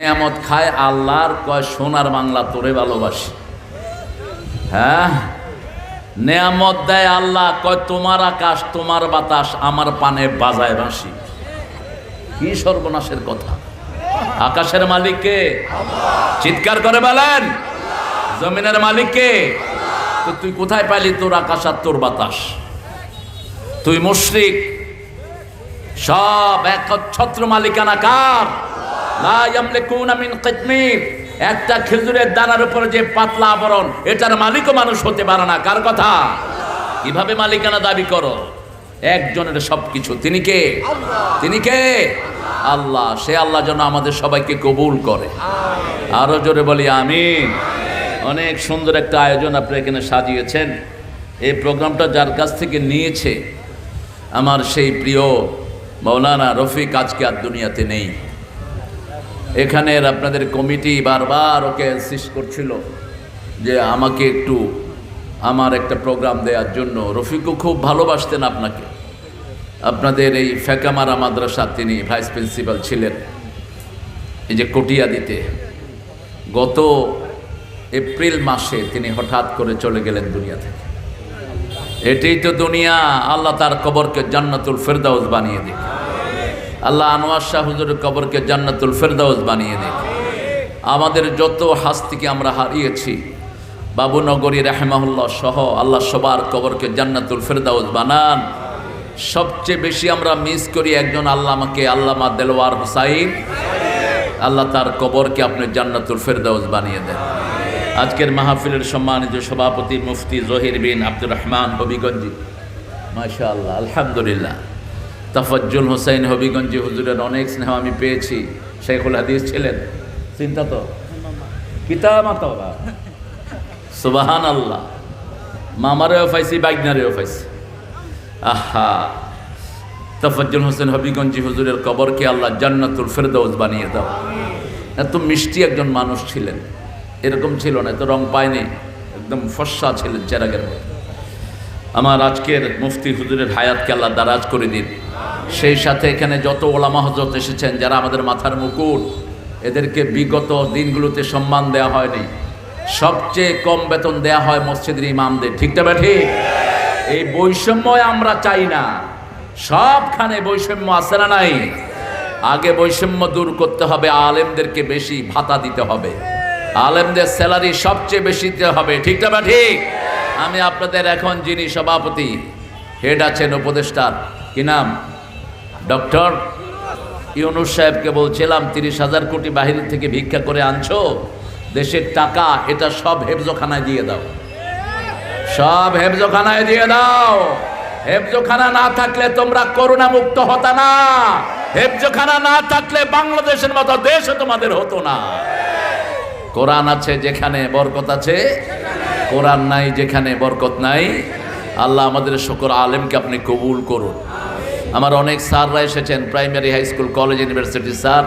নিয়ামত খায়, আল্লাহর কয়, সোনার বাংলা তোরে ভালোবাসি। হ্যাঁ? নেয়ামত দেয় আল্লাহ, কয়, তোমার আকাশ, তোমার বাতাস, আমার পানে বাজায় বাঁশি। কি সর্বনাশের কথা। আকাশের মালিককে চিৎকার করে বলেন। জমিনের মালিককে তো তুই কোথায় পাইলি তোর আকাশ আর তোর বাতাস? তুই মুশরিক। সব একচ্ছত্র মালিকানা কার? একটা খেজুরের দানার উপর যে পাতলা আবরণ, এটার মালিকও মানুষ হতে পারে না। কার কথা? কীভাবে মালিকানা দাবি করো? একজনের সবকিছু। তিনি কে? তিনি কে? আল্লাহ। সে আল্লাহ যেন আমাদের সবাইকে কবুল করে। আরও জোরে বলি, আমিন। অনেক সুন্দর একটা আয়োজন আপনি এখানে সাজিয়েছেন। এই প্রোগ্রামটা যার কাছ থেকে নিয়েছে, আমার সেই প্রিয় মৌলানা রফিক আজকে আর দুনিয়াতে নেই। এখানের আপনাদের কমিটি বারবার ওকে ইনসিস্ট করছিল যে আমাকে একটু আমার একটা প্রোগ্রাম দেওয়ার জন্য। রফিকও খুব ভালোবাসতেন আপনাকে। আপনাদের এই ফেকামারা মাদ্রাসা তিনি ভাইস প্রিন্সিপাল ছিলেন। এই যে কটিয়া দিতে গত এপ্রিল মাসে তিনি হঠাৎ করে চলে গেলেন দুনিয়া থেকে। এটাই তো দুনিয়া, আল্লাহ তার কবরকে জান্নাতুল ফেরদাউস বানিয়ে দিক। আল্লাহ আনোয়ার শাহ হুজুরের কবরকে জান্নাতুল ফেরদাউস বানিয়ে দিক আমাদের যত হাস্তিকে আমরা হারিয়েছি, বাবুনগরী রাহেমাহুল্লাহ সহ আল্লাহ সবার কবরকে জান্নাতুল ফেরদাউস বানান। সবচেয়ে বেশি আমরা মিস করি একজন আল্লামাকে, আল্লামা দেলোয়ার হুসাইন। আল্লাহ তার কবরকে আপনি জান্নাতুল ফেরদাউস বানিয়ে দেন। আজকের মাহফিলের সম্মানিত সভাপতি মুফতি জহির বিন আব্দুর রহমান হবিগঞ্জি। মাশা আল্লাহ আলহামদুলিল্লাহ। তাফাজ্জুল হোসেন হবিগঞ্জি হুজুরের অনেক স্নেহ আমি পেয়েছি। শেখুল হাদিস ছিলেন। চিন্তা তো? কিতামাত সুবাহান আল্লাহ মামারেও পাইছি বাইগনারেও পাইছি আহা। তাফাজ্জুল হোসেন হবিগঞ্জি হুজুরের কবরকে আল্লাহ জান্নাতুল ফেরদৌস বানিয়ে দাও। এত মিষ্টি একজন মানুষ ছিলেন। এরকম ছিল না, এত রং পায়নি, একদম ফর্সা ছিলেন চেরাগের আমার আজকের মুফতি হুজুরের হায়াতকে আল্লাহ দারাজ করে দিন। সেই সাথে এখানে যত ওলামা হজরত এসেছেন, যারা আমাদের মাথার মুকুট, এদেরকে বিগত দিনগুলোতে সম্মান দেওয়া হয়নি। সবচেয়ে কম বেতন দেয়া হয় মসজিদের ইমামদের। ঠিকটা বা ঠিক এই বৈষম্য আমরা চাই না। সবখানে বৈষম্য আছে না নাই? আগে বৈষম্য দূর করতে হবে, আলেমদেরকে বেশি ভাতা দিতে হবে। আলেমদের স্যালারি সবচেয়ে বেশি দিতে হবে। ঠিকটা বা ঠিক আমি আপনাদের এখন যিনি সভাপতি, হেড আছেন উপদেষ্টার, কি নাম? ডক্টর ইউনুস সাহেবকে বলছিলাম, তিরিশ হাজার কোটি বাহির থেকে ভিক্ষা করে আনছো, দেশের টাকা, এটা সব হেফজোখানায় দিয়ে দাও। সব হেফজোখানায় দিয়ে দাও। হেফজোখানা না থাকলে তোমরা করোনা মুক্ত হতা না। হেফজোখানা না থাকলে বাংলাদেশের মতো দেশও তোমাদের হতো না। কোরআন আছে যেখানে বরকত আছে, কোরআন নাই যেখানে বরকত নাই। আল্লাহ আমাদের সকল আলেমকে আপনি কবুল করুন। আমার অনেক স্যাররা এসেছেন, primary high school, college, university sir.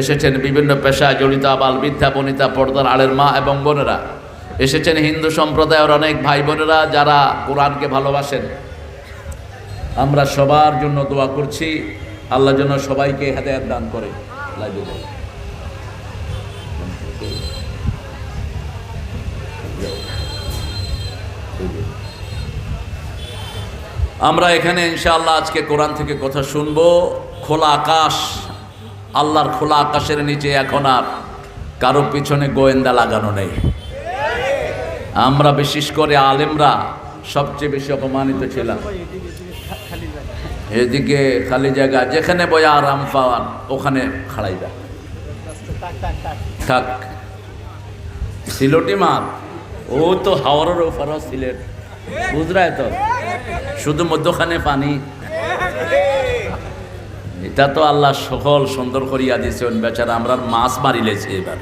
এসেছেন বিভিন্ন পেশা জড়িত আবাল বিদ্যা বনিতা, পর্দার আলের মা এবং বোনেরা। এসেছেন হিন্দু সম্প্রদায়ের অনেক ভাই বোনেরা যারা কোরআনকে ভালোবাসেন। আমরা সবার জন্য দোয়া করছি, আল্লাহ যেন সবাইকে হেদায়ত দান করে। লাইভে আমরা এখানে ইনশাআল্লাহ আজকে কোরআন থেকে কথা শুনব। খোলা আকাশ, আল্লাহর খোলা আকাশের নিচে এখন আর কারও পিছনে গোয়েন্দা লাগানো নেই। আমরা বিশেষ করে আলেমরা সবচেয়ে বেশি অপমানিত ছিলাম। এদিকে খালি জায়গা যেখানে বয়া আরাম পাওয়ান ওখানে খাড়াই খাড়াইবা থাক। সিলটি মাত ও তো হাওড়ের ওপারও সিলেট। বুঝরায় তো? শুধু মধ্যখানে পানি। এটা তো আল্লাহ সকল সুন্দর করিয়া দিছে বেচারা আমরা মাছ মারিলেছি এবার।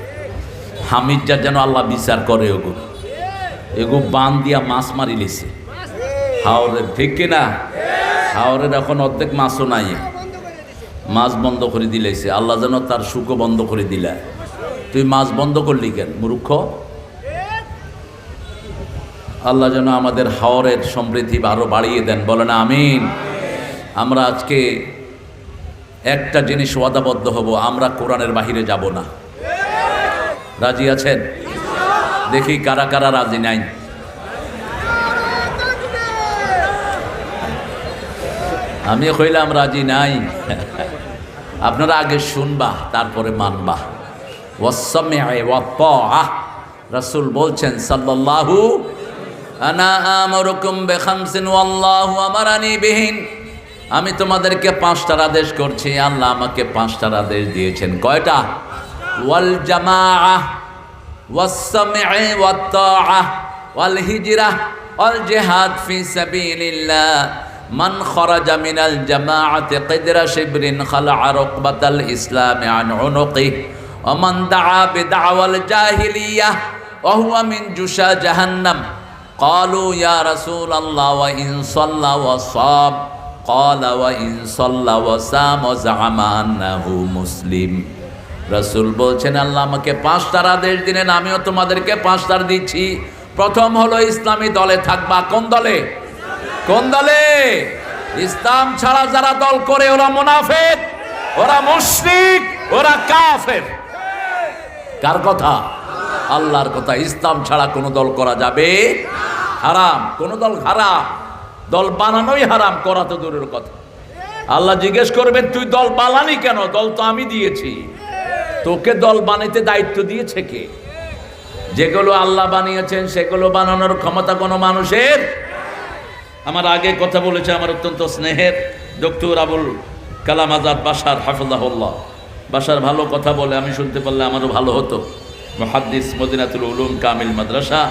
হামিদ যা যেন আল্লাহ বিচার করে ওগু। এগু বান দিয়া মাছ মারিলেছে। হাওড়ের ঠিক কিনা? হাওরের এখন অর্ধেক মাছও নাই। মাছ বন্ধ করে দিলেছে। আল্লাহ যেন তার সুখও বন্ধ করে দিলা। তুই মাছ বন্ধ করলি কেন, মূর্খ? আল্লাহ যেন আমাদের হাওরের সমৃদ্ধি আরও বাড়িয়ে দেন। বলেন আমিন। আমরা আজকে একটা জিনিস ওয়াদাবদ্ধ হব, আমরা কোরআনের বাহিরে যাব না। রাজি আছেন? দেখি কারা কারা রাজি নাই। আমি কইলাম রাজি নাই। আপনারা আগে শুনবা, তারপরে মানবা। রাসুল বলছেন সাল্লাল্লাহু আনা আমরকুম বেখামসিন আল্লাহ আমার আনি বিহীন। আমি তোমাদেরকে পাঁচটার আদেশ করছি, আল্লাহ আমাকে পাঁচটার আদেশ দিয়েছেন। কয়টা? ওয়াল জামা ওয়াসমে ওয়াত্তাআ ওয়াল হিজরা, ওয়াল জিহাদ ফি সাবিলিল্লাহ। মান খরাজা মিনাল জামাআতি কিদরা শিবরিন খালাআ রুকবাতাল ইসলামি আন উনুকি, ওয়া মান দাআ বিদাওয়াল জাহিলিয়াহ ওয়া হুয়া মিন জুশা জাহান্নাম। جهنم قالوا يا رسول الله وإن صلى وصام قال وإن صلى وسام وزعم أنه مسلم রসুল বলছেন আল্লাহ আমাকে পাঁচটার আদেশ দিলেন আমিও তোমাদেরকে পাঁচটার দিচ্ছি প্রথম হলো ইসলামী দলে থাকবা কোন দলে কোন দলে ইসলাম ছাড়া যারা দল করে ওরা মুনাফেক ওরা মুশরিক ওরা কাফের কার কথা আল্লাহর কথা ইসলাম ছাড়া কোনো দল করা যাবে হারাম, কোনো দল হারাম। দল বানানোই হারাম, করা তো দূরের কথা। আল্লাহ জিজ্ঞেস করবেন তুই দল বানানি কেন? দল তো আমি দিয়েছি। তোকে দল বানাইতে দায়িত্ব দিয়েছে কে? যেগুলো আল্লাহ বানিয়েছেন, সেগুলো বানানোর ক্ষমতা কোনো মানুষের আমার আগে কথা বলেছে আমার অত্যন্ত স্নেহের ডক্টর আবুল কালাম আজাদ বাসার হাফুল্লাহুল্লাহ বাসার ভালো কথা বলে, আমি শুনতে পারলে আমারও ভালো হতো। মহাদ্দিস মদিনাতুল উলুম কামিল মাদ্রাসা।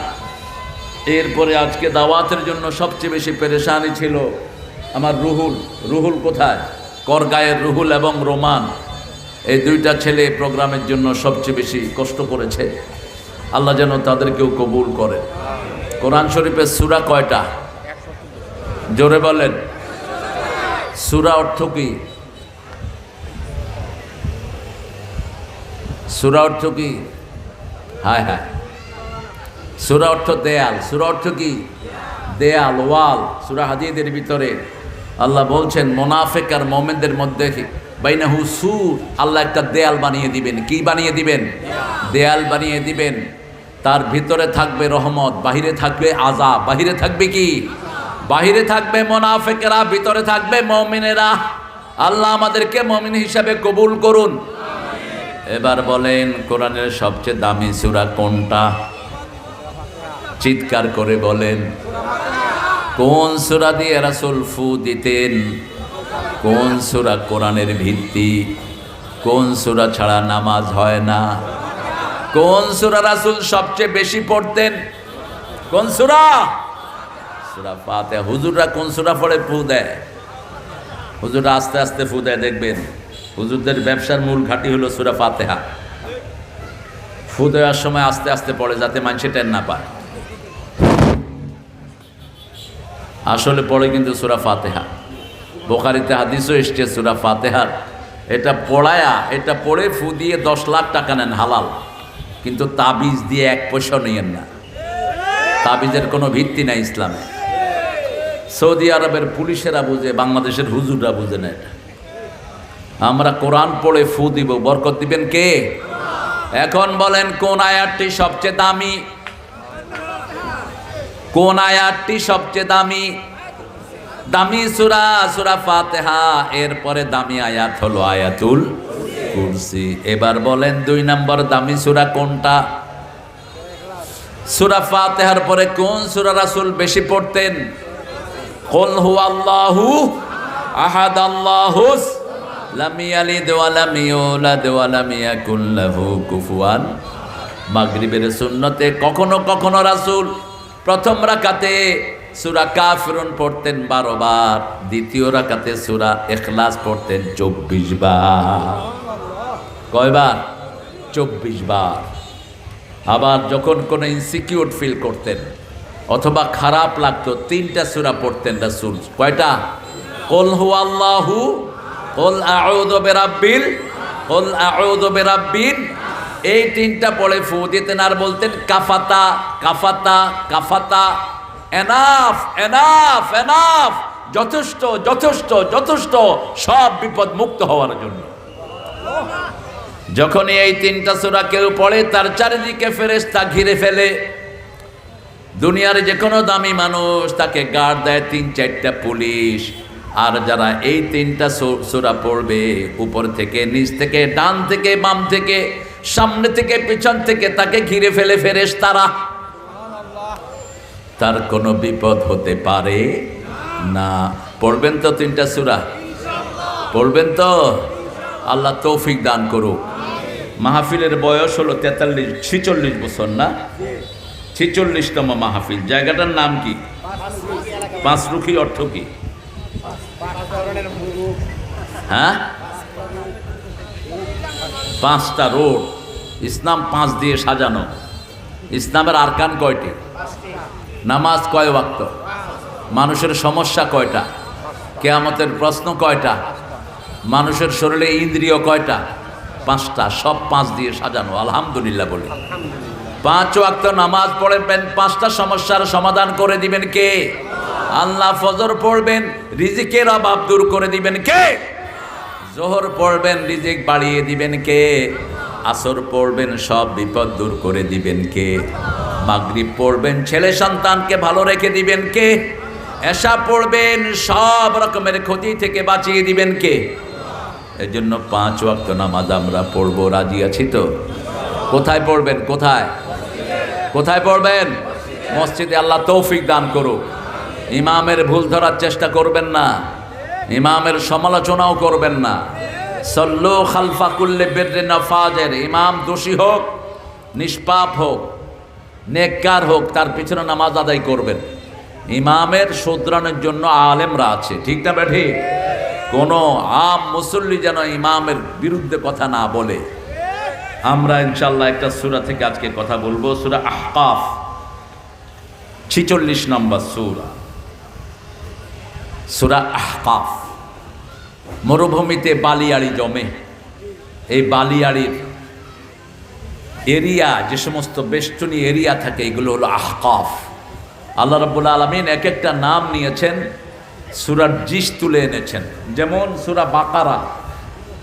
এরপরে আজকে দাওয়াতের জন্য সবচেয়ে বেশি পেরেশানি ছিল আমার রুহুল। রুহুল কোথায়? করগায়ের রুহুল এবং রোমান। এই দুইটা ছেলে প্রোগ্রামের জন্য সবচেয়ে বেশি কষ্ট করেছে। আল্লাহ যেন তাদেরকেও কবুল করে কোরআন শরীফের সুরা কয়টা? জোরে বলেন। সুরা অর্থ কি? সুরা অর্থ কি? হায় হায়। সুরা অর্থ দেয়াল। সুরা অর্থ কি? দেয়াল, ওয়াল, সুরা হাদিদের ভিতরে। আল্লাহ বলছেন, মোনাফেক আর মোমেনদের মধ্যে বাইনাহু সুর। আল্লাহ একটা দেয়াল বানিয়ে দিবেন। কি বানিয়ে দিবেন? দেয়াল বানিয়ে দিবেন। তার ভিতরে থাকবে রহমত, বাহিরে থাকবে আজা বাহিরে থাকবে কি? বাহিরে থাকবে মোনাফেকেরা, ভিতরে থাকবে মমিনেরা। আল্লাহ আমাদেরকে মমিন হিসাবে কবুল করুন। এবার বলেন, কোরআনের সবচেয়ে দামি সুরা কোনটা? চিৎকার করে বলেন, কোন সুরা দিয়ে রাসুল ফু দিতেন? কোন সুরা কোরআনের ভিত্তি? কোন সুরা ছাড়া নামাজ হয় না? কোন সুরা রাসুল সবচেয়ে বেশি পড়তেন? কোন সুরা? সুরা পাতে হুজুররা কোন সুরা পড়ে? ফু দেয়। হুজুররা আস্তে আস্তে ফু দেয়, দেখবেন। হুজুরদের ব্যবসার মূল ঘাঁটি হলো সুরা ফাতেহা। ফু দেওয়ার সময় আস্তে আস্তে পড়ে যাতে মানুষে টেন না পায়। আসলে পড়ে কিন্তু সুরা ফাতেহা। বোখারিতে হাদিসও এসছে সুরা ফাতেহার। এটা পড়ায়া, এটা পড়ে ফু দিয়ে দশ লাখ টাকা নেন হালাল। কিন্তু তাবিজ দিয়ে এক পয়সা নিয়েন না। তাবিজের কোনো ভিত্তি নাই ইসলামে। সৌদি আরবের পুলিশেরা বুঝে, বাংলাদেশের হুজুররা বুঝে না এটা। আমরা কোরআন পড়ে ফু দিব। বরকত দিবেন কে? এখন বলেন, কোন আয়াতটি সবচেয়ে দামি? কোন আয়াতটি সবচেয়ে দামি? দামি সুরা সুরা ফাতেহা। এরপরে দামি আয়াত হলো আয়াতুল কুরসি। এবার বলেন, দুই নম্বর দামি সুরা কোনটা? সুরা ফাতেহার পরে কোন সুরা রাসুল বেশি পড়তেন? কল হু আল্লাহু আহাদ আল্লাহুস মাগরিবের সুন্নতে কখনো কখনো রাসূল প্রথম রাকাতে সুরা কাফিরুন পড়তেন বারো বার, দ্বিতীয় রাকাতে সুরা এখলাস পড়তেন চব্বিশ বার। কয়বার চব্বিশ বার। আবার যখন কোনো ইনসিকিউর ফিল করতেন অথবা খারাপ লাগতো, তিনটা সুরা পড়তেন রাসুল। কয়টা? কল হু আল্লাহু কল আউদ বেরাব্বিল কল আউদ বেরাব্বিন এই তিনটা পড়ে ফু দিতেন আর বলতেন, কাফাতা কাফাতা কাফাতা এনাফ এনাফ এনাফ যথেষ্ট যথেষ্ট যথেষ্ট, সব বিপদ মুক্ত হওয়ার জন্য। যখনই এই তিনটা সূরা কেউ পড়ে, তার চারিদিকে ফেরেশতা ঘিরে ফেলে। দুনিয়ার যে কোনো দামি মানুষ তাকে গার্ড দেয় তিন চারটা পুলিশ আর যারা এই তিনটা সূরা পড়বে, উপর থেকে, নিচ থেকে, ডান থেকে, বাম থেকে, সামনে থেকে, পিছন থেকে, তাকে ঘিরে ফেলে ফেরেস তারা তার কোনো বিপদ হতে পারে না। পড়বেন তো তিনটা সূরা? পড়বেন তো? আল্লাহ তৌফিক দান করুক। মাহফিলের বয়স হলো তেতাল্লিশ, ছিচল্লিশ বছর, না? ছিচল্লিশতম মাহফিল। জায়গাটার নাম কি? পাঁচরুখি অর্থ কি? হ্যাঁ? পাঁচটা রোড। ইসলাম পাঁচ দিয়ে সাজানো। ইসলামের আরকান কয়টি? নামাজ কয় ওয়াক্ত? মানুষের সমস্যা কয়টা? কেয়ামতের প্রশ্ন কয়টা? মানুষের শরীরে ইন্দ্রিয় কয়টা? পাঁচটা, সব পাঁচ দিয়ে সাজানো। আলহামদুলিল্লাহ বলি। পাঁচ ওয়াক্ত নামাজ পড়বেন, পাঁচটা সমস্যার সমাধান করে দিবেন কে? আল্লাহ ফজর পড়বেন, রিজিকের অভাব দূর করে দিবেন কে? জোহর পড়বেন, রিজিক বাড়িয়ে দিবেন কে? আসর পড়বেন, সব বিপদ দূর করে দিবেন কে? মাগরিব পড়বেন, ছেলে সন্তানকে ভালো রেখে দিবেন কে? এসা পড়বেন, সব রকমের ক্ষতি থেকে বাঁচিয়ে দিবেন কে? এর জন্য পাঁচ ওয়াক্ত নামাজ আমরা পড়ব, রাজি আছি তো? কোথায় পড়বেন, কোথায়? কোথায় পড়বেন? মসজিদে আল্লাহ তৌফিক দান করুক। ইমামের ভুল ধরার চেষ্টা করবেন না। ইমামের সমালোচনাও করবেন না। সল্লো খালফা বেদ্রে নফাজের ইমাম দোষী হোক, নিষ্পাপ হোক, নেককার হোক, তার পিছনে নামাজ আদায় করবেন। ইমামের শুধরানোর জন্য আলেমরা আছে, ঠিক না বেঠি কোনো আম মুসল্লি যেন ইমামের বিরুদ্ধে কথা না বলে। আমরা ইনশাল্লাহ একটা সুরা থেকে আজকে কথা বলব, সুরা আহকাফ, ছিচল্লিশ নম্বর সুরা। সুরা আহকাফ। মরুভূমিতে বালিয়াড়ি জমে। এই বালিয়াড়ির এরিয়া, যে সমস্ত বেষ্টনী এরিয়া থাকে, এগুলো হলো আহকাফ। আল্লাহ রাব্বুল আলমিন এক একটা নাম নিয়েছেন, সুরার জিস তুলে এনেছেন। যেমন সুরা বাকারা।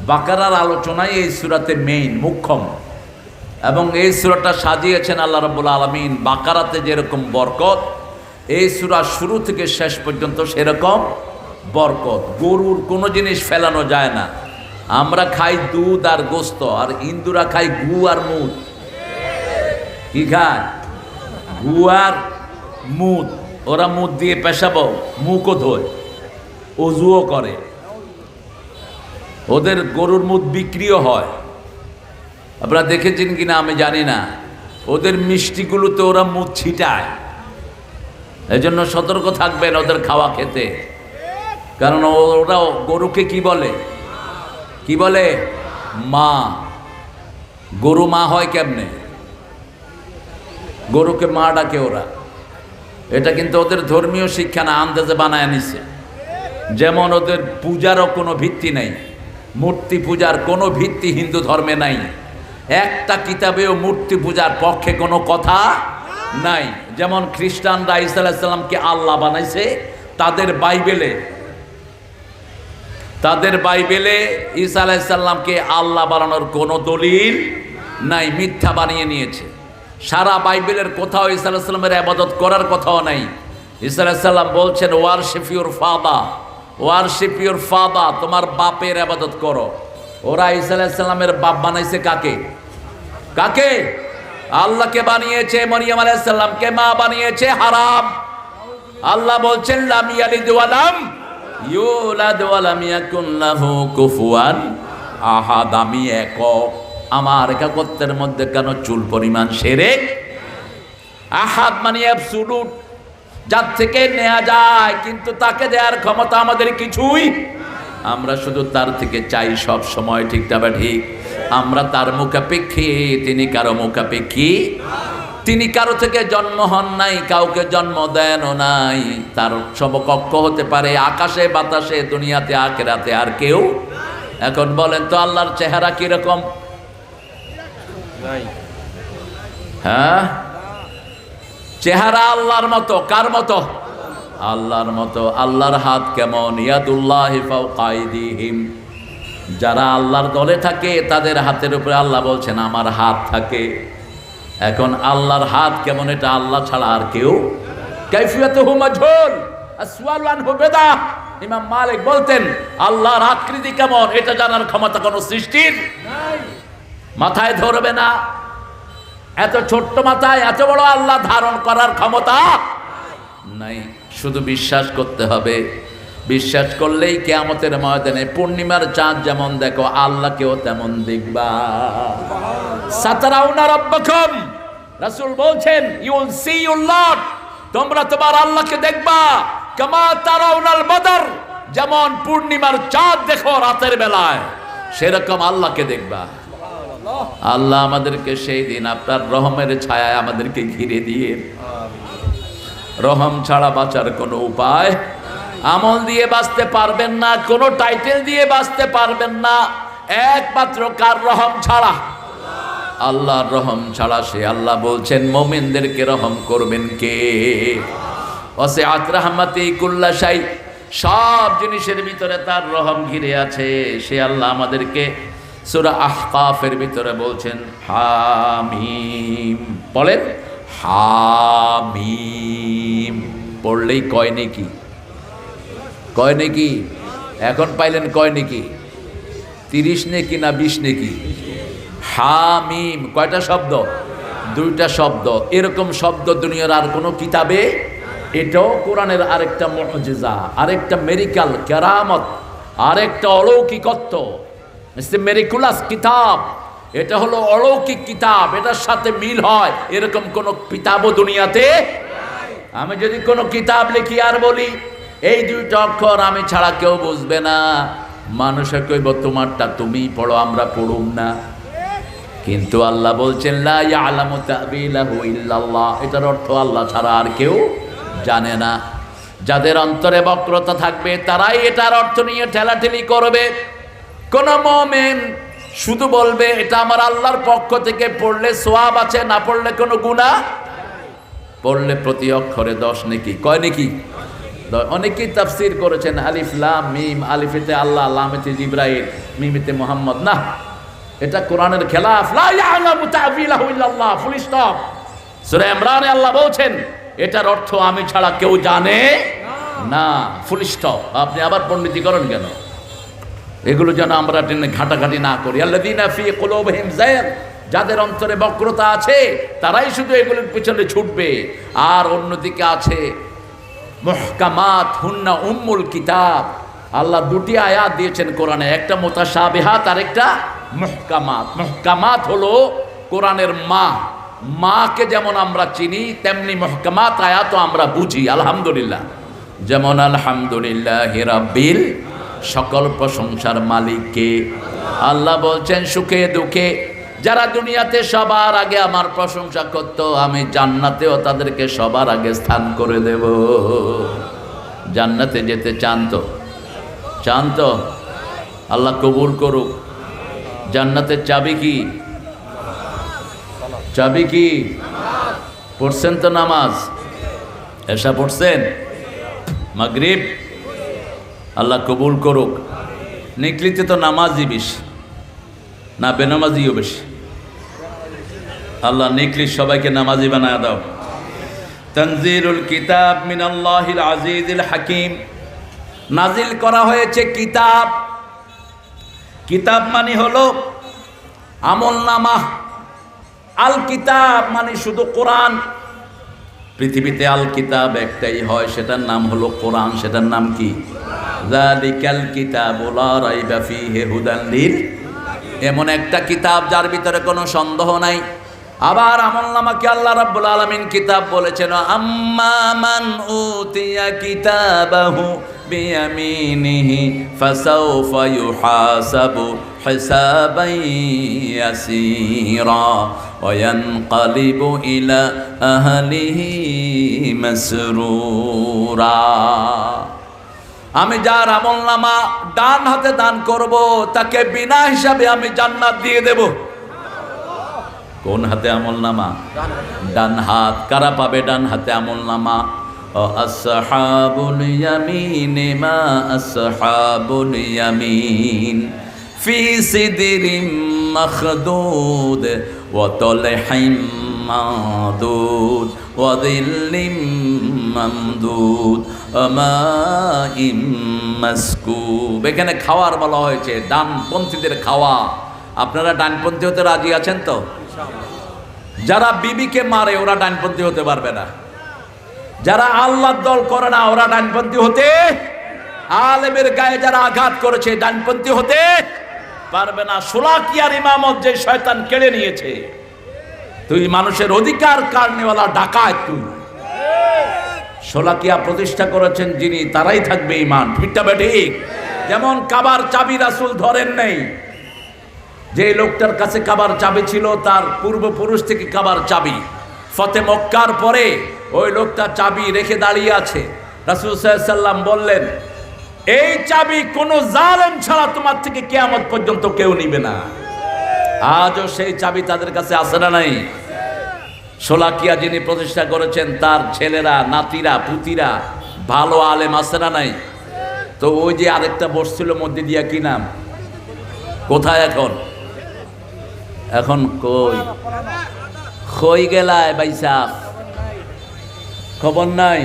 বাকারার আলোচনায় এই সুরাতে মেইন মুখ্যম। এবং এই সুরাটা সাজিয়েছেন আল্লাহ রাব্বুল আলমিন বাকারাতে যেরকম বরকত এই সুরা শুরু থেকে শেষ পর্যন্ত সেরকম বরকত। গরুর কোনো জিনিস ফেলানো যায় না। আমরা খাই দুধ আর গোস্ত, আর হিন্দুরা খাই গু আর মুদ। কি খায়? গু আর মুদ। ওরা মুদ দিয়ে পেশাবো, মুখও ধোয়, অজুও করে। ওদের গরুর মুদ বিক্রিও হয়। আপনারা দেখেছেন কিনা আমি জানি না। ওদের মিষ্টিগুলোতে ওরা মুদ ছিটায়। এই জন্য সতর্ক থাকবেন ওদের খাওয়া খেতে। কারণ ও- ওরা গরুকে কি বলে? কি বলে? মা। গরু মা হয় কেমনে? গরুকে মা ডাকে ওরা। এটা কিন্তু ওদের ধর্মীয় শিক্ষা না, আন্দাজে বানায় নিছে। যেমন ওদের পূজারও কোনো ভিত্তি নেই। মূর্তি পূজার কোনো ভিত্তি হিন্দু ধর্মে নাই। একটা কিতাবেও মূর্তি পূজার পক্ষে কোনো কথা নাই। যেমন খ্রিস্টানরা ইসা আল্লাহ বানাইছে, তাদের বাইবেলে তাদের বাইবেলে ঈসা আলাইসাল্লামকে আল্লাহ বানানোর কোনো দলিল নাই, মিথ্যা বানিয়ে নিয়েছে। সারা বাইবেলের কোথাও ঈসা আলাইসাল্লামের আবাদত করার কথাও নাই। ঈসা আলাইসাল্লাম বলছেন, worship your father worship your father তোমার বাপের আবাদত করো। ওরা ঈসা আলাইসাল্লামের বাপ বানাইছে কাকে? কাকে? আল্লাহকে বানিয়েছে মরিয়াম আলাইসাল্লামকে মা বানিয়েছে হারাম। আল্লাহ বলছেন, লাম ইয়ালিদ ওয়ালাম ইউলাদ ওয়ালাম কুফুয়ান আহাদ। আমি একক। আমার একাকত্বের মধ্যে কেন চুল পরিমাণ সেরে? আহাদ মানে অ্যাবসুলুট যার থেকে নেওয়া যায়, কিন্তু তাকে দেওয়ার ক্ষমতা আমাদের কিছুই আমরা শুধু তার থেকে চাই সব সময় ঠিক তবে ঠিক? আমরা তার মুখাপেক্ষী তিনি কারও মুখাপেক্ষী? তিনি কারও থেকে জন্ম হন নাই কাউকে জন্ম দেনও নাই। তার সমকক্ষ হতে পারে আকাশে বাতাসে দুনিয়াতে আখেরাতে আর কেউ এখন বলেন তো আল্লাহর চেহারা কীরকম হ্যাঁ? চেহারা আল্লাহর মতো কার মতো? আল্লাহর মতো আল্লাহর হাত কেমন? ইয়াদুল্লাহ ফাওকাইদিহিম। যারা আল্লাহর দলে থাকে, তাদের হাতের উপরে আল্লাহ বলছেন, আমার হাত থাকে। এখন আল্লাহর হাত কেমন এটা আল্লাহ ছাড়া আর কেউ? কাইফিয়াত হুমাঝোল আসওয়ালান হুবেদা ইমাম মালিক বলতেন, আল্লাহর আকৃতি কেমন? এটা জানার ক্ষমতা কোনো সৃষ্টির মাথায় ধরবে না। এত ছোট্ট মাথায় এত বড় আল্লাহ ধারণ করার ক্ষমতা নাই। শুধু বিশ্বাস করতে হবে। বিশ্বাস করলেই কেয়ামতের ময়দানে পূর্ণিমার চাঁদ যেমন দেখো, আল্লাহকেও তেমন দেখবা। সাতারাউনা রব্বকুম। রাসূল বলছেন ইউ সি ইউর লর্ড তোমরা তোমার আল্লাহকে দেখবা। কামা তারাউনাল বদর। যেমন পূর্ণিমার চাঁদ দেখো রাতের বেলায়, সেরকম আল্লাহকে দেখবা। আল্লাহ আমাদেরকে সেই দিন আপনার রহমের ছায়ায় আমাদেরকে ঘিরে দিয়ে রহম ছাড়া বাঁচার কোনো উপায়? আমল দিয়ে বাঁচতে পারবেন না, কোনো টাইটেল দিয়ে বাঁচতে পারবেন না, একমাত্র কার রহম ছাড়া? আল্লাহর রহম ছাড়া সে আল্লাহ বলছেন, মোমেনদেরকে রহম করবেন কে? অসে আত্রাহমাতি কুল্লাশাই সব জিনিসের ভিতরে তার রহম ঘিরে আছে। সে আল্লাহ আমাদেরকে সুরা আহকাফের ভিতরে বলছেন, হামিম। বলেন হামিম। পড়লেই কয় নাকি? কয় নাকি? এখন পাইলেন কয় নাকি? তিরিশ নেকি না বিশ নেকি? হামিম, কয়টা শব্দ? দুইটা শব্দ। এরকম শব্দ দুনিয়ার আর কোনো কিতাবে? এটাও কোরআনের আরেকটা মজেজা আরেকটা মেরিকাল কেরামত, আরেকটা অলৌকিকত্ব। মেরিকুলাস কিতাব। এটা হলো অলৌকিক কিতাব, এটার সাথে মিল হয়। এরকম কোনো কিতাবও দুনিয়াতে আমি যদি কোনো কিতাব লিখি আর বলি, এই দুইটা অক্ষর আমি ছাড়া কেউ বুঝবে না। মানুষের কইব, তোমারটা তুমি পড়ো, আমরা পড়ুম না। কিন্তু আল্লাহ বলছেন এটার অর্থ আল্লাহ ছাড়া আর কেউ জানে না। যাদের অন্তরে বক্রতা থাকবে, তারাই এটার অর্থ নিয়ে ঠেলাঠেলি করবে। কোন মোমেন শুধু বলবে, এটা আমার আল্লাহর পক্ষ থেকে, পড়লে সোয়াব আছে, না পড়লে কোনো গুণা পড়লে প্রতি অক্ষরে দশ নাকি। কয় নাকি? অনেকেই তাফসির করেছেন, আলিফ, লাম, মিম, আলিফেতে আল্লাহ, লামেতে জিব্রাইল, মিমিতে মোহাম্মদ। না, এটা কোরআনের খেলাফ। ইমরানে আল্লাহ বলছেন, এটার অর্থ আমি ছাড়া কেউ জানে না। ফুল আপনি আবার পণ্ডিতি করেন কেন? এগুলো যেন আমরা ঘাটাঘাটি না করি। যাদের অন্তরে বক্রতা আছে, তারাই শুধু এগুলোর পিছনে ছুটবে। আর অন্যদিকে আছে, মুহকামাত হুন্না উম্মুল কিতাব। আল্লাহ দুটি আয়াত দিয়েছেন কোরআনে, একটা মোতাসাবিহাত আর একটা মুহকামাত। মুহকামাত হলো কোরআনের মা। মাকে যেমন আমরা চিনি, তেমনি মুহকামাত আয়াতও আমরা বুঝি, আলহামদুলিল্লাহ। যেমন আলহামদুলিল্লাহ রাব্বিল সকল প্রশংসার মালিককে। আল্লাহ বলছেন, সুখে, দুঃখে, যারা দুনিয়াতে সবার আগে আমার প্রশংসা করত, আমি জান্নাতেও তাদেরকে সবার আগে স্থান করে দেব। জান্নাতে যেতে চান তো? চান তো? আল্লাহ কবুল করুক। জান্নাতের চাবি কি? চাবি কি? পড়ছেন তো নামাজ? এসা পড়ছেন? মাগরিব? আল্লাহ কবুল করুক। নিকলিতে তো নামাজই বেশি, না বেনামাজিও বেশি। আল্লাহ নিকলি সবাইকে নামাজি বানায় দাও। তনজিরুল কিতাব মিনাল্লাহিল আজিজুল হাকিম। নাজিল করা হয়েছে কিতাব। কিতাব মানে হলো আমল নামা। আল কিতাব মানে শুধু কোরআন। পৃথিবীতে আল কিতাব একটাই হয়, সেটার নাম হলো কোরআন, সেটার নাম কি? জালিকাল কিতাব লা রাইবা ফিহি হুদান লিল। এমন একটা কিতাব যার ভিতরে কোনো সন্দেহ নাই। আবার আমল নামাকে আল্লাহ রাব্বুল আলামিন কিতাব বলেছেন, আম্মা মান উতিয়া কিতাবাহু বিয়ামিনিহি ফাসাউফা ইউহাসাবু ইয়াসীরা ওয়া ইয়ানকালিবু ইলা আহলিহি মাসরুরা। আমি যার আমল নামা ডান হাতে দান করব, তাকে বিনা হিসাবে আমি জান্নাত দিয়ে দেব। কোন হাতে আমল নামা? ডান হাত। কারা পাবে ডান হাতে আমল নামা? ফি দিল্লিম মামদুদ মাসকুব। এখানে খাওয়ার বলা হয়েছে, ডানপন্থীদের খাওয়া। আপনারা ডানপন্থী হতে রাজি আছেন তো? যারা বিবিকে মারে, ওরা ডানপন্থী হতে পারবে না। যারা আল্লাহ দল করে না, ওরা ডানপন্থী হতে আলেমের গায়ে যারা আঘাত করেছে, ডানপন্থী হতে পারবে না। সোলাকিয়ার ইমামত যে শয়তান কেড়ে নিয়েছে। তুই মানুষের অধিকার কারণেওয়ালা ডাকায় তুই। সোলাকিয়া প্রতিষ্ঠা করেছেন যিনি, তারাই থাকবে ইমান ঠিকটা ঠিক? যেমন কাবার চাবি রাসুল ধরেন নেই। যে লোকটার কাছে কাবার চাবি ছিল, তার পূর্বপুরুষ থেকে কাবার চাবি। ফতে মক্কার পরে ওই লোকটা চাবি রেখে দাঁড়িয়ে আছে। রাসুল সাল্লাম বললেন, এই চাবি কোন জালেম ছাড়া তোমার থেকে কেয়ামত পর্যন্ত কেউ নিবে না। আজও সেই চাবি তাদের কাছে আসে না নাই? সোলাকিয়া যিনি প্রতিষ্ঠা করেছেন, তার ছেলেরা, নাতিরা, পুতিরা, ভালো আলেম আসে না নাই? তো ওই যে আরেকটা বসছিল মধ্যে দিয়া, কি নাম? কোথায় এখন? এখন কই? খই গেলায় বাইসাফ। খবর নাই?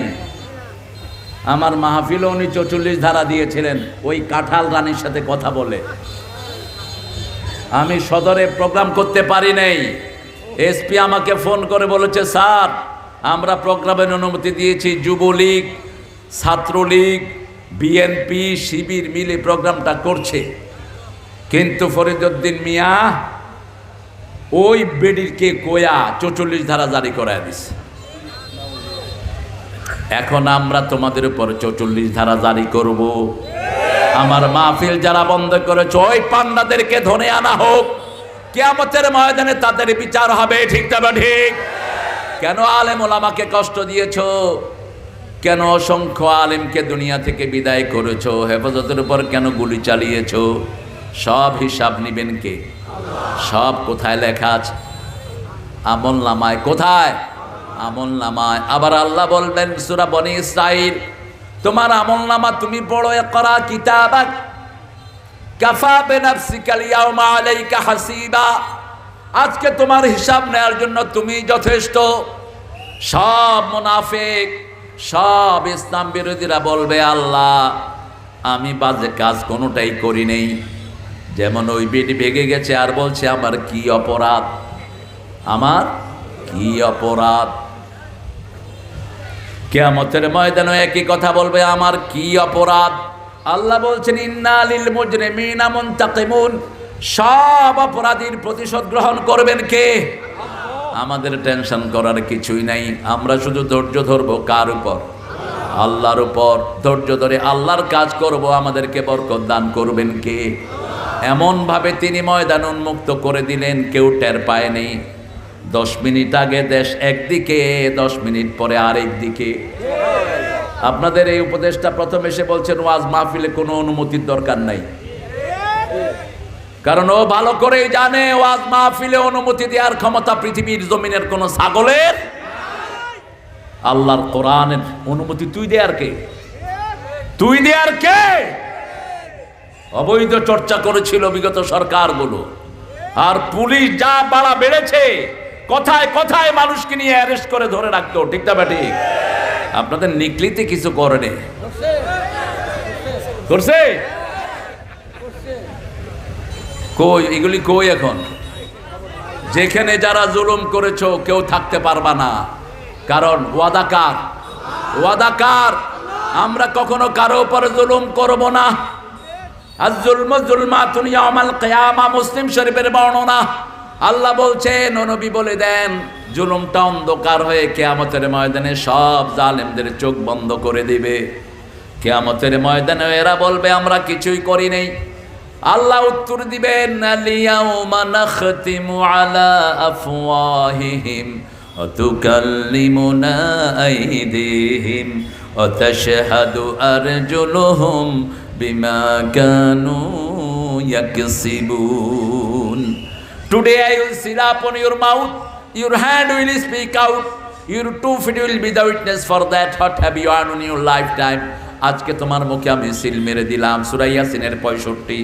আমার মাহফিলও উনি চৌচল্লিশ ধারা দিয়েছিলেন, ওই কাঁঠাল রানীর সাথে কথা বলে। আমি সদরে প্রোগ্রাম করতে পারি নাই। এসপি আমাকে ফোন করে বলেছে, স্যার, আমরা প্রোগ্রামের অনুমতি দিয়েছি, যুবলীগ, ছাত্রলীগ, বিএনপি, শিবির মিলে প্রোগ্রামটা করছে। কিন্তু ফরিদুদ্দিন মিয়া ওই বেডিরকে কোয়া চৌচল্লিশ ধারা জারি করায় দিছে। এখন আমরা তোমাদের উপর চৌচল্লিশ ধারা জারি করব। আমার মাহফিল যারা বন্ধ করেছ, ওই পান্ডাদেরকে ধরে আনা হোক। কেয়ামতের ময়দানে তাদের বিচার হবে, ঠিক তবে ঠিক? কেন আলেম ওলামাকে কষ্ট দিয়েছ? কেন অসংখ্য আলেমকে দুনিয়া থেকে বিদায় করেছ? হেফাজতের উপর কেন গুলি চালিয়েছ? সব হিসাব নিবেন কে? সব কোথায় লেখা আছে? আমল নামায় কোথায়? আমল নামায়। আবার আল্লাহ বলবেন, সুরা বনি ইসরাইল, তোমার আমল নামা তুমি পড়ো করা কিতাবাক কাফা বেনাফসিকাল ইয়াউমা আলাইকা হাসিবা। আজকে তোমার হিসাব নেয়ার জন্য তুমি যথেষ্ট। সব মুনাফিক, সব ইসলাম বিরোধীরা বলবে, আল্লাহ, আমি বাজে কাজ কোনোটাই করি নেই। যেমন ওই বেটি ভেগে গেছে আর বলছে, আমার কি অপরাধ? আমার কি অপরাধ? কেয়ামতের ময়দানে একই কথা বলবে, আমার কি অপরাধ? আল্লাহ বলছেন ইন্নালিল মুজরে মুজরিমিনা মুনতাকিমুন। সব অপরাধীর প্রতিশোধ গ্রহণ করবেন কে? আমাদের টেনশন করার কিছুই নাই। আমরা শুধু ধৈর্য ধরবো কার উপর? আল্লাহর উপর। ধৈর্য ধরে আল্লাহর কাজ করব, আমাদেরকে বরকত দান করবেন কে? এমনভাবে তিনি ময়দান উন্মুক্ত করে দিলেন, কেউ টের পায়নি দশ মিনিট আগে দেশ একদিকে, দশ মিনিট পরে আরেক দিকে। আপনাদের এই উপদেশটা প্রথম এসে বলছেন, ওয়াজ মাহফিলে কোনো অনুমতির দরকার নাই। কারণ ও ভালো করেই জানে, ওয়াজ মাহফিলে অনুমতি দেওয়ার ক্ষমতা পৃথিবীর জমিনের কোন ছাগলের আল্লাহর কোরআনের অনুমতি তুই দেয়ার কে? তুই দেয়ার কে? অবৈধ চর্চা করেছিল বিগত সরকারগুলো। আর পুলিশ যা বাড়া বেড়েছে, কথায় কথায় মানুষকে নিয়ে অ্যারেস্ট করে ধরে রাখতো, ঠিক না ঠিক? আপনাদের নিকলিতে কিছু করেনি করছে? কই, এগুলি কই এখন? যেখানে যারা জুলুম করেছ, কেউ থাকতে পারবা না। কারণ ওয়াদাকার ওয়াদাকার আমরা কখনো কারও উপর জুলুম করব না। আমাল মুসলিম শরীফের বর্ণনা। আল্লাহ বলছেন নবী বলে দেন জুলুমটা অন্ধকার হয়ে কেয়ামতের ময়দানে সব জালেমদের চোখ বন্ধ করে দিবে কেয়ামতের ময়দানে এরা বলবে আমরা কিছুই করি নেই আল্লাহ উত্তর দিবেন আলিয়াউমা নাখতিমু আলা আফওয়াহিহিম وتكلمنا أيديهم وتشهد أرجلهم بما كانوا يكسبون Today I will seal upon your mouth, your hand will speak out, your two feet will be the witness for that. What have you earned in your lifetime. আজকে তোমার মুখে আমি সিল মেরে দিলাম। সুরাইয়া সিনের পঁয়ষট্টি।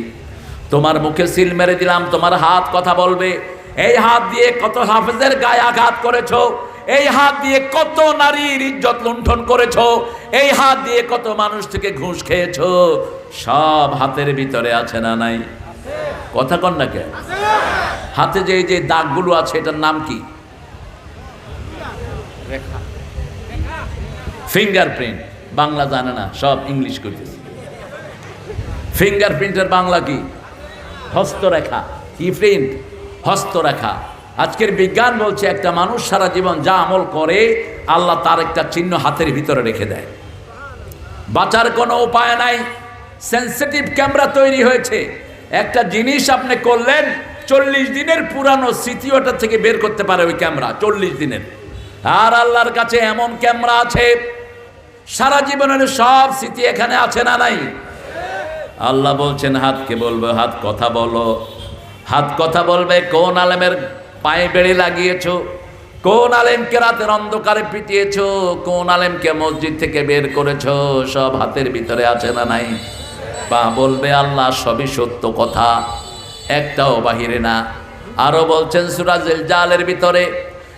তোমার মুখে সিল মেরে দিলাম। তোমার হাত কথা বলবে। এই হাত দিয়ে কত হাফেজের গায়ে আঘাত করেছ? এই হাত দিয়ে কত নারীর ইজ্জত লুণ্ঠন করেছ? এই হাত দিয়ে কত মানুষ থেকে ঘুষ খেয়েছো? সব হাতের ভিতরে আছে না নাই? কথা কন না কে হাতে যে যে দাগগুলো আছে এটার নাম কি? ফিঙ্গারপ্রিন্ট বাংলা জানে না, সব ইংলিশ করতেছে ফিঙ্গারপ্রিন্টের বাংলা কি? হস্তরেখা। কি প্রিন্ট হস্তরেখা। আজকের বিজ্ঞান বলছে একটা মানুষ সারা জীবন যা আমল করে, আল্লাহ তার একটা চিহ্ন হাতের ভিতরে রেখে দেয়। বাঁচার কোনো উপায় নাই। সেন্সিটিভ ক্যামেরা তৈরি হয়েছে। একটা জিনিস আপনি করলেন, চল্লিশ দিনের পুরানো স্মৃতি ওটা থেকে বের করতে পারে ওই ক্যামেরা চল্লিশ দিনের। আর আল্লাহর কাছে এমন ক্যামেরা আছে, সারা জীবনের সব স্মৃতি এখানে আছে না নাই? আল্লাহ বলছেন হাতকে বলবে? হাত কথা বলো। হাত কথা বলবে, কোন আলেমের পায়ে বেড়ে লাগিয়েছো? কোন আলেমকে রাতের অন্ধকারে পিটিয়েছো? কোন আলেমকে মসজিদ থেকে বের করেছ? সব হাতের ভিতরে আছে না নাই? পা বলবে, আল্লাহ সবই সত্য কথা, একটাও বাহিরে না। আরও বলছেন সুরাজেল জালের ভিতরে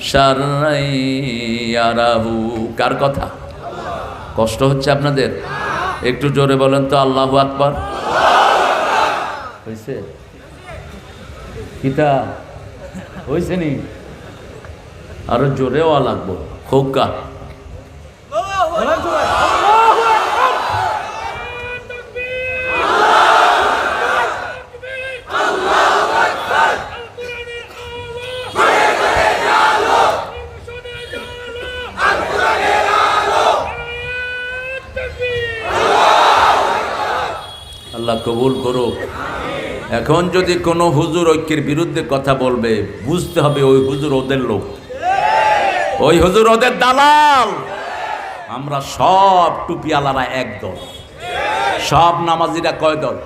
সারাহু কার কথা? কষ্ট হচ্ছে আপনাদের? একটু জোরে বলেন তো, আল্লাহ আকবর। হয়েছে কিতা? হয়েছে নি? আরও জোরেও লাগবো। খোকা। আল্লাহ কবুল করুক। এখন যদি কোনো হুজুর ঐক্যের বিরুদ্ধে কথা বলবে, বুঝতে হবে ওই হুজুর ওদের লোক। ওই হুজুর ওদের দালাল। আমরা সব টুপিওয়ালারা এক দল। সব নামাজিরা কয় দল?